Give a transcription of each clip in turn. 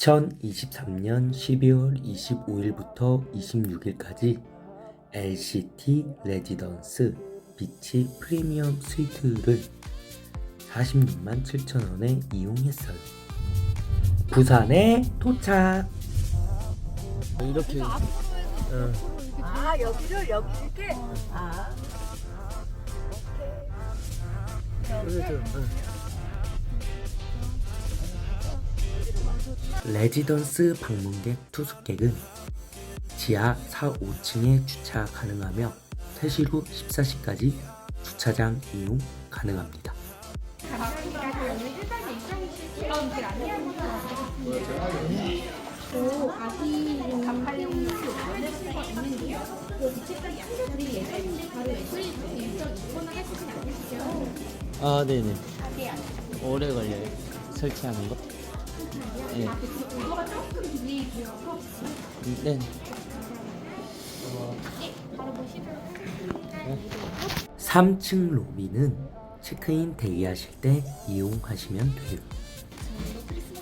2023년 12월 25일부터 26일까지 LCT 레지던스 비치 프리미엄 스위트를 46만 7천원에 이용했어요. 부산에 도착! 이렇게. 어, 아 여기를 여기 이렇게? 아 레지던스 방문객 투숙객은 지하 4, 5층에 주차 가능하며 3시 후 14시까지 주차장 이용 가능합니다. 아, 네네. 오래 걸려요. 설치하는 거? 네. 네. 3층 로비는 체크인 대기하실 때 이용하시면 돼요.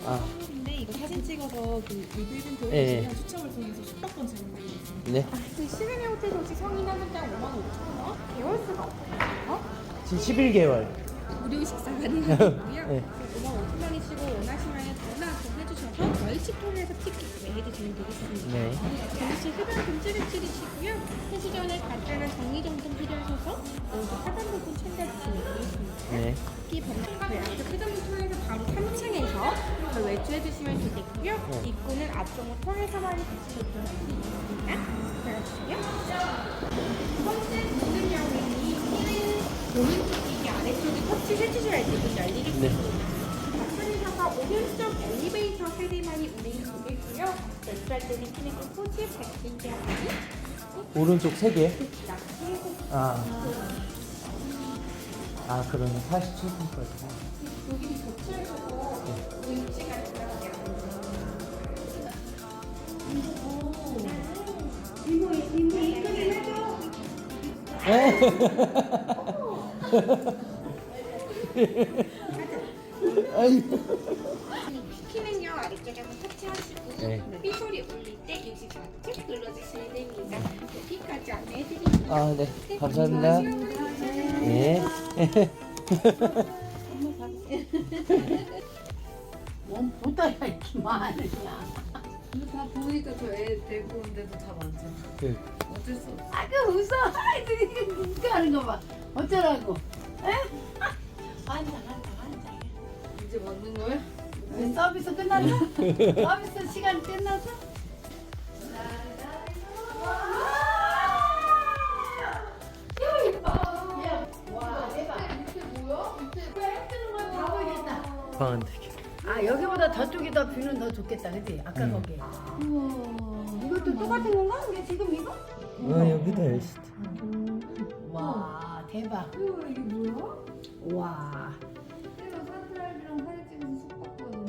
아, 이거 사진 찍어서 그 리뷰 이벤트 네. 올리시면 추첨을 통해서 숙박권 제공드리겠습니다. 네. 그 시그니 호텔 혹시 성인 한 명당 5만 5천 원? 개월 수가 없어요. 지금 11개월. 무료 식사 가능하고요. 네. 5만 5천 원이시고 원하시면 전화 좀 해주셔서 저희측 통해서 티켓 구매해주시면 되겠습니다. 네. 잠시 흡연 금지 배치이시고요. 해시 전에 간단한 정리 정돈 필요하셔서 여기 하단 부분 챙겨주시면 되겠습니다. 네. 이 번호 저희 앞에 회전문 통해서 바로 3층에서 저 외주해주시면 되겠고요. 네. 입구는 앞쪽으로 통해서만 가시도록 하겠습니다. 들어주시고요. 두 번째 문은 경우에는 오른 쪽 이게 아래쪽에 터치 해주셔야 되고 열리겠습니다. 버튼이셔서 오른쪽 엘리베이터 세대만이 운행이 되겠고요. 열수할 때는 키는 꼭 포지 백신대 하니 오른쪽 3개? 자, 그리고 아. 아, 그러면 47분까지. 여기 교체해서 위치가 들어가요. 이모 이모 이거 해줘. 키는요 한번 터치하시고 네. 삐 소리 울릴 때 64트 눌러주시면 됩니다. 여기까지 안내해드립니다. 아, 네. 감사합니다. 네. 몸 붙어야 이렇게 많으냐 근데 다 보니까 저 애 데리고 온 데도 다 많잖아. 그, 어쩔 수 없어. 아그 웃어 아이들이 이렇게 하는 거 봐 어쩌라고 에? 앉아 이제 먹는 거야? 왜 서비스 끝났나? 서비스 시간 끝났어? 와 방안 되게. 아 여기보다 저쪽이 더 뷰는 더 좋겠다 그지? 아까 음. 거기 우와 이것도 똑같은 건가? 우리 지금 이거? 아, 여기도 LCT. 와 대박 우와 이게 뭐야? 와 내가 사드라이브랑 사진 찍어서 숙박권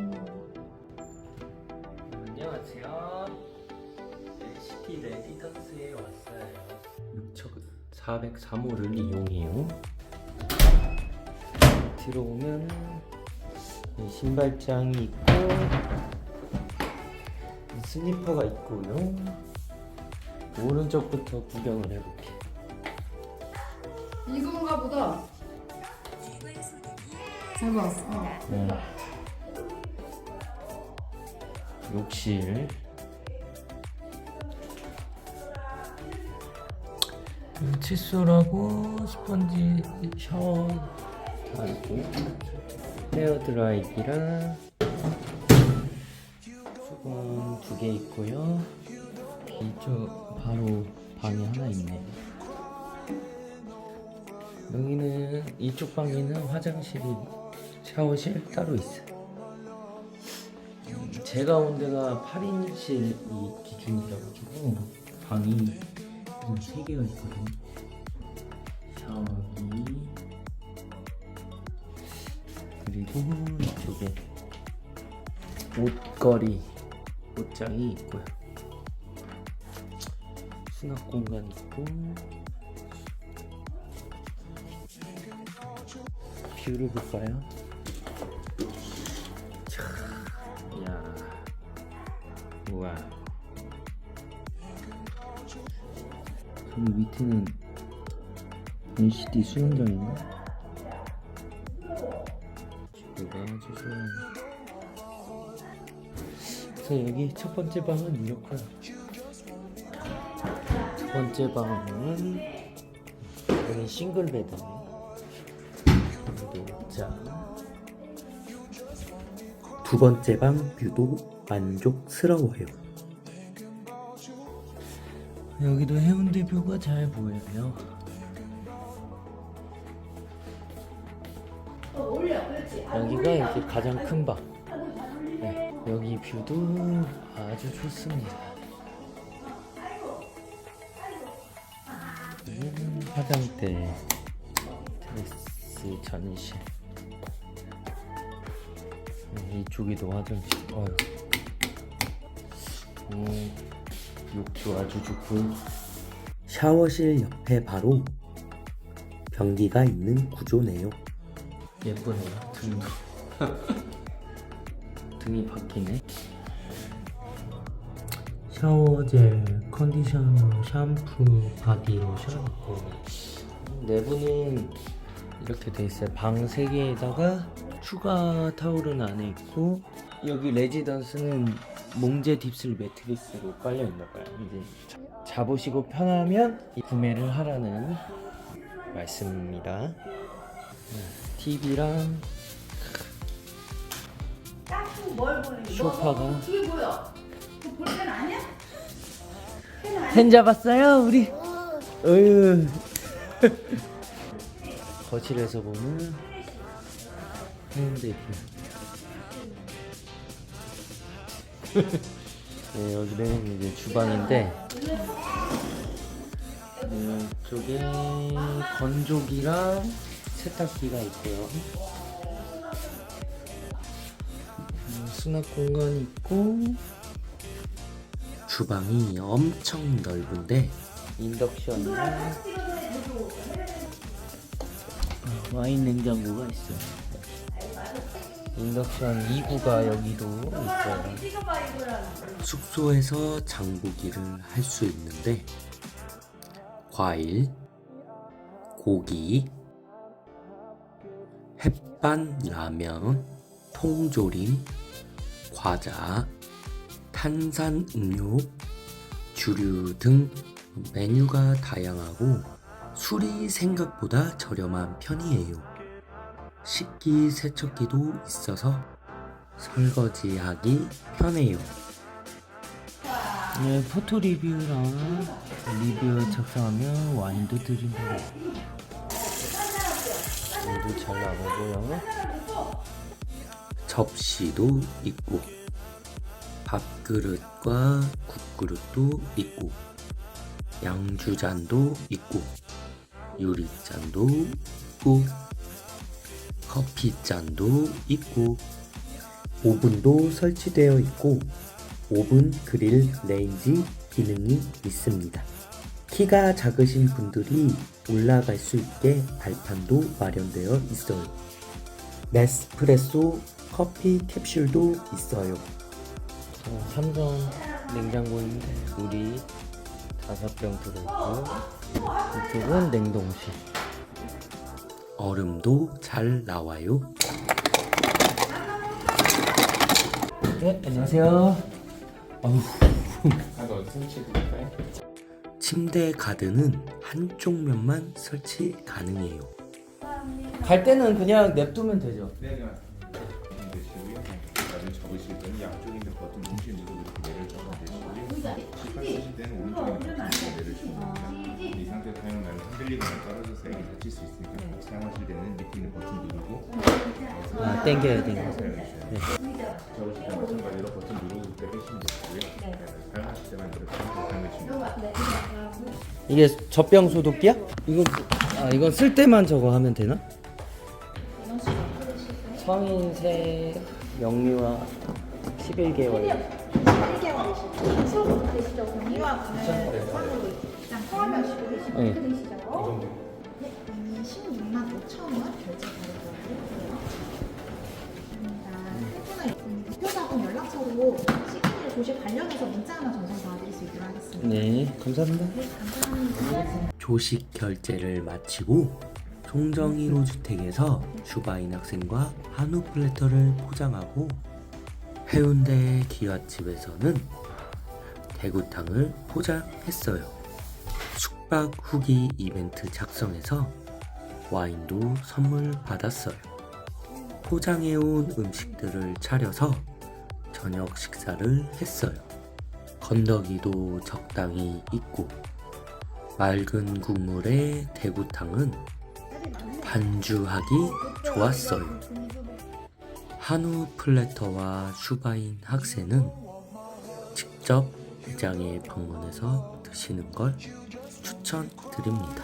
안녕하세요. LCT 레지던스에 왔어요. 6,403호를 이용해요. 들어오면 이 신발장이 있고 이 슬리퍼가 있고요. 오른쪽부터 구경을 해볼게. 이건가 보다. 잘 봤어. 네. 욕실. 음, 칫솔하고 스펀지 샤워 다 있고 헤어 드라이기랑 수건 두 개 있고요. 이쪽 바로 방이 하나 있네. 여기는 이쪽 방에는 화장실이 샤워실 따로 있어요. 음, 제가 온 데가 8인실 이 기준이라 가지고 방이 지금 3개가 있거든요. 샤워기 그리고 이쪽에 옷걸이 옷장이 있고요. 수납 공간 있고 뷰를 볼까요? 우와. 저기 밑에는 NCT 수영장이네. 지구가 좋아요. 그래서 여기 첫 번째 방은 이렇고요. 첫 번째 방은 여기 싱글 베드네요. 자. 두 번째 방 뷰도 만족스러워요. 여기도 해운대 뷰가 잘 보여요. 여기가 이제 가장 큰 방. 네, 여기 뷰도 아주 좋습니다. 여기는 화장대, 테라스 전실. 네, 이쪽에도 화장실. 어휴. 음, 욕조 아주 좋고. 샤워실 옆에 바로 변기가 있는 구조네요. 예쁘네요 등도. 등이 바뀌네. 샤워젤, 컨디셔너, 샴푸, 바디로션 있고 내부는 이렇게 돼 있어요. 방 3개에다가 추가 타올은 안에 있고 여기 레지던스는 몽제 딥슬 매트리스로 깔려 있나 봐요. 이제 자- 자보시고 편하면 구매를 하라는 말씀입니다. TV랑 뭘? 소파가 이게 뭐야? 그 볼펜 아니야? 펜 잡았어요 우리 어휴 거실에서 보는 해운대 네, 여기는 이제 주방인데 음, 이쪽에 건조기랑 세탁기가 있고요 음, 수납 공간이 있고 주방이 엄청 넓은데 인덕션이랑 아, 와인 냉장고가 있어요. 인덕션 2구가 여기도 있어요. 숙소에서 장보기를 할 수 있는데 과일, 고기, 햇반 라면, 통조림, 과자, 탄산 음료, 주류 등 메뉴가 다양하고 술이 생각보다 저렴한 편이에요. 식기 세척기도 있어서 설거지하기 편해요. 네, 포토 리뷰랑 리뷰 작성하면 와인도 드린다고. 와인도 잘 나가고요. 접시도 있고 밥그릇과 국그릇도 있고 양주잔도 있고 유리잔도 있고 커피잔도 있고 오븐도 설치되어 있고 오븐 그릴 레인지 기능이 있습니다. 키가 작으신 분들이 올라갈 수 있게 발판도 마련되어 있어요. 네스프레소 커피 캡슐도 있어요. 삼성 냉장고인데 물이 다섯 병 들어있고 이쪽은 냉동실 얼음도 잘 나와요 네 안녕하세요 어휴 침대 가드는 한쪽 면만 설치 가능해요 갈 때는 그냥 냅두면 되죠 네네 되시고요. 나중에 접으실 때는 양쪽에 있는 버튼 동시에 누르고 이렇게 내려주면 되시고요. 식판 쓰실 때는 오른쪽에 있는 버튼 내려주시면 됩니다. 이 상태에서 사용하면 흔들리거나 떨어져서 액이 다칠 수 있으니까 꼭 사용하실 때는 밑에 있는 버튼 누르고 아 땡겨야 땡겨 사용해주세요. 접으실 때 마찬가지로 버튼 누르고 그때 빼시면 되시고요. 네. 사용하실 때만 이렇게 사용해주시면 됩니다. 이게 젖병 소독기야? 이거 아 이건 쓸 때만 저거 하면 되나? 성인세 영유아 11개월 1개월 수업 되시죠? 그럼 이와는 선으로 일단 포함하시고 계시고 네. 어떻게 되시죠? 네, 그러면 16만 5천 원 결제. 감사합니다. 있습니다. 대표자분 연락처로 시간을 조식 관련해서 문자 하나 전송 도와드릴 수 있도록 하겠습니다. 네, 감사합니다. 네, 감사합니다. 조식 결제를 마치고 송정일호 주택에서 슈바인 학생과 한우 플래터를 포장하고 해운대 기와집에서는 대구탕을 포장했어요. 숙박 후기 이벤트 작성해서 와인도 선물 받았어요. 포장해온 음식들을 차려서 저녁 식사를 했어요. 건더기도 적당히 있고 맑은 국물의 대구탕은 반주하기 좋았어요. 한우 플래터와 슈바인 학생은 직접 매장에 방문해서 드시는 걸 추천드립니다.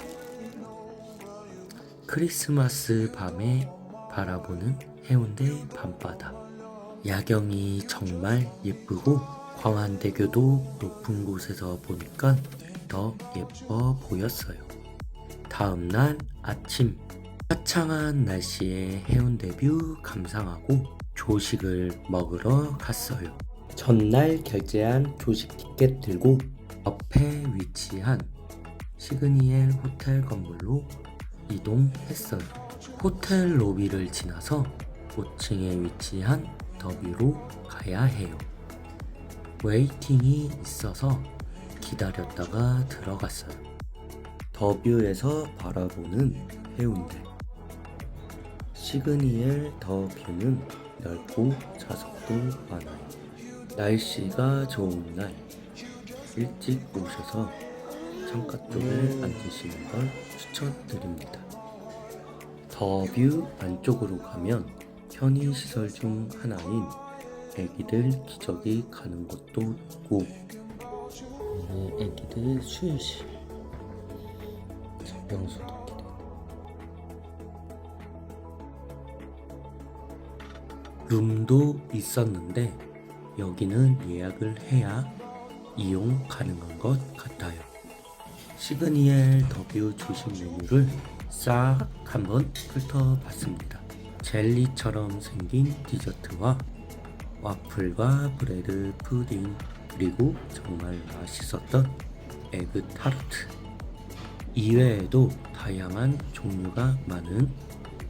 크리스마스 밤에 바라보는 해운대 밤바다. 야경이 정말 예쁘고 광안대교도 높은 곳에서 보니까 더 예뻐 보였어요. 다음 날 아침 화창한 날씨에 해운대뷰 감상하고 조식을 먹으러 갔어요. 전날 결제한 조식 티켓 들고 옆에 위치한 시그니엘 호텔 건물로 이동했어요. 호텔 로비를 지나서 5층에 위치한 더비로 가야 해요. 웨이팅이 있어서 기다렸다가 들어갔어요. 더뷰에서 바라보는 해운대. 시그니엘 더뷰는 넓고 좌석도 많아요. 날씨가 좋은 날 일찍 오셔서 창가 쪽에 앉으시는 걸 추천드립니다. 더뷰 안쪽으로 가면 편의시설 중 하나인 애기들 기저귀 가는 곳도 있고 네, 애기들 수유실 돼 룸도 있었는데 여기는 예약을 해야 이용 가능한 것 같아요. 시그니엘 더뷰 조식 메뉴를 싹 한번 훑어봤습니다. 젤리처럼 생긴 디저트와 와플과 브레드 푸딩 그리고 정말 맛있었던 에그 타르트 이외에도 다양한 종류가 많은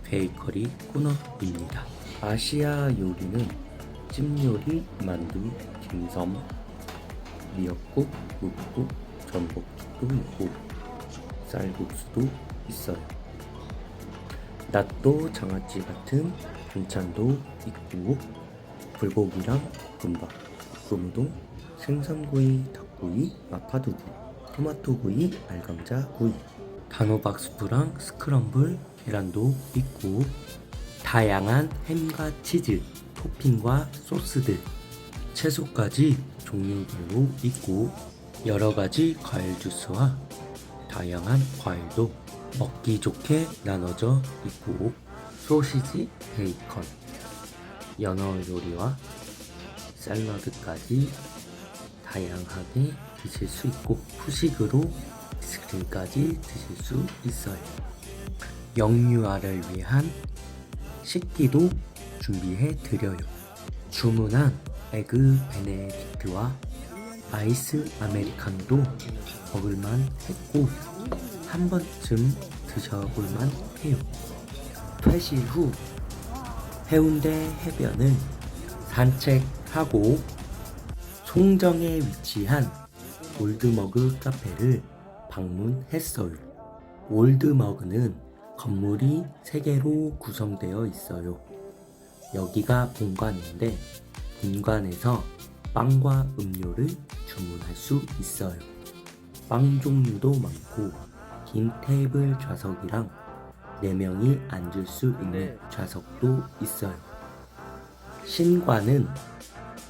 베이커리 코너입니다. 아시아 요리는 찜요리, 만두, 딤섬, 미역국, 묵국, 전복 죽도 있고 쌀국수도 있어요. 낫또 장아찌 같은 반찬도 있고 불고기랑 볶음밥, 볶음우동, 생선구이, 닭구이, 마파두부, 토마토구이, 알감자 구이, 단호박 스프랑 스크럼블 계란도 있고 다양한 햄과 치즈, 토핑과 소스들, 채소까지 종류별로 있고 여러 가지 과일 주스와 다양한 과일도 먹기 좋게 나눠져 있고 소시지, 베이컨, 연어 요리와 샐러드까지 다양하게 드실 수 있고 후식으로 아이스크림까지 드실 수 있어요. 영유아를 위한 식기도 준비해 드려요. 주문한 에그 베네딕트와 아이스 아메리카노도 먹을만 했고 한 번쯤 드셔볼만 해요. 퇴실 후 해운대 해변을 산책하고 송정에 위치한 올드머그 카페를 방문했어요. 올드머그는 건물이 3개로 구성되어 있어요. 여기가 본관인데 본관에서 빵과 음료를 주문할 수 있어요. 빵 종류도 많고 긴 테이블 좌석이랑 4명이 앉을 수 있는 좌석도 있어요. 신관은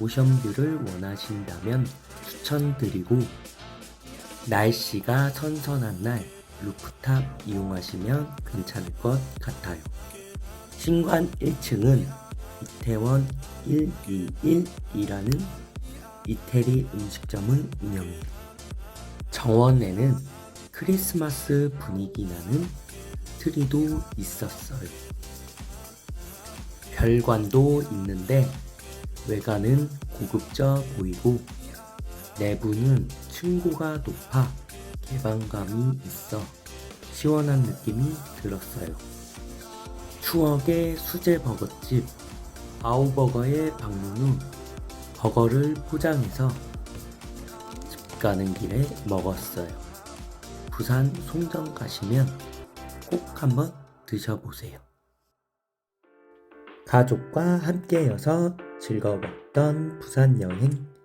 오션뷰를 원하신다면 추천드리고 날씨가 선선한 날 루프탑 이용하시면 괜찮을 것 같아요. 신관 1층은 이태원 121이라는 이태리 음식점을 운영해요. 정원에는 크리스마스 분위기 나는 트리도 있었어요. 별관도 있는데 외관은 고급져 보이고 내부는 층고가 높아 개방감이 있어 시원한 느낌이 들었어요. 추억의 수제 버거집 아우버거에 방문 후 버거를 포장해서 집 가는 길에 먹었어요. 부산 송정 가시면 꼭 한번 드셔보세요. 가족과 함께여서 즐거웠던 부산 여행